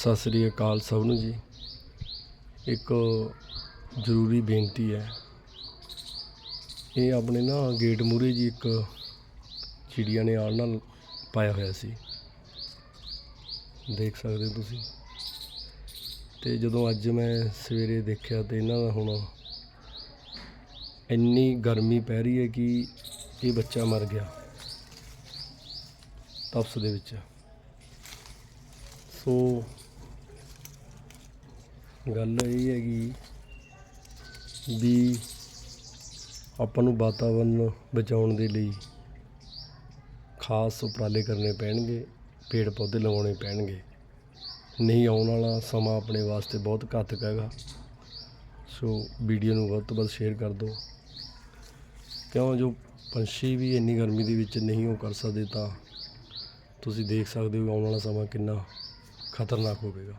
ਸਤਿ ਸ੍ਰੀ ਅਕਾਲ ਸਭ ਨੂੰ ਜੀ। ਇੱਕ ਜ਼ਰੂਰੀ ਬੇਨਤੀ ਹੈ। ਇਹ ਆਪਣੇ ਨਾ ਗੇਟ ਮੂਰੇ ਜੀ ਇੱਕ ਚਿੜੀਆਂ ਨੇ ਆਲ ਨਾਲ ਪਾਇਆ ਹੋਇਆ ਸੀ। ਦੇਖ ਸਕਦੇ ਹੋ ਤੁਸੀਂ। ਤੇ ਜਦੋਂ ਅੱਜ ਮੈਂ ਸਵੇਰੇ ਦੇਖਿਆ ਤੇ ਇਹਨਾਂ ਦਾ ਹੁਣ ਇੰਨੀ ਗਰਮੀ ਪੈ ਰਹੀ ਹੈ ਕਿ ਇਹ ਬੱਚਾ ਮਰ ਗਿਆ। ਤਪਸ ਦੇ ਵਿੱਚ। ਸੋ ਗੱਲ ਇਹ ਹੈਗੀ ਵੀ ਆਪਾਂ ਨੂੰ ਵਾਤਾਵਰਨ ਬਚਾਉਣ ਦੇ ਲਈ ਖਾਸ ਉਪਰਾਲੇ ਕਰਨੇ ਪੈਣਗੇ, ਪੇੜ ਪੌਦੇ ਲਗਾਉਣੇ ਪੈਣਗੇ। ਨਹੀਂ ਆਉਣ ਵਾਲਾ ਸਮਾਂ ਆਪਣੇ ਵਾਸਤੇ ਬਹੁਤ ਘਾਤਕ ਹੈਗਾ। ਸੋ ਵੀਡੀਓ ਨੂੰ ਵੱਧ ਤੋਂ ਵੱਧ ਸ਼ੇਅਰ ਕਰ ਦਿਓ। ਕਿਉਂ ਜੋ ਪੰਛੀ ਵੀ ਇੰਨੀ ਗਰਮੀ ਦੇ ਵਿੱਚ ਨਹੀਂ ਉਹ ਕਰ ਸਕਦੇ ਤਾਂ ਤੁਸੀਂ ਦੇਖ ਸਕਦੇ ਹੋ ਆਉਣ ਵਾਲਾ ਸਮਾਂ ਕਿੰਨਾ ਖਤਰਨਾਕ ਹੋਵੇਗਾ।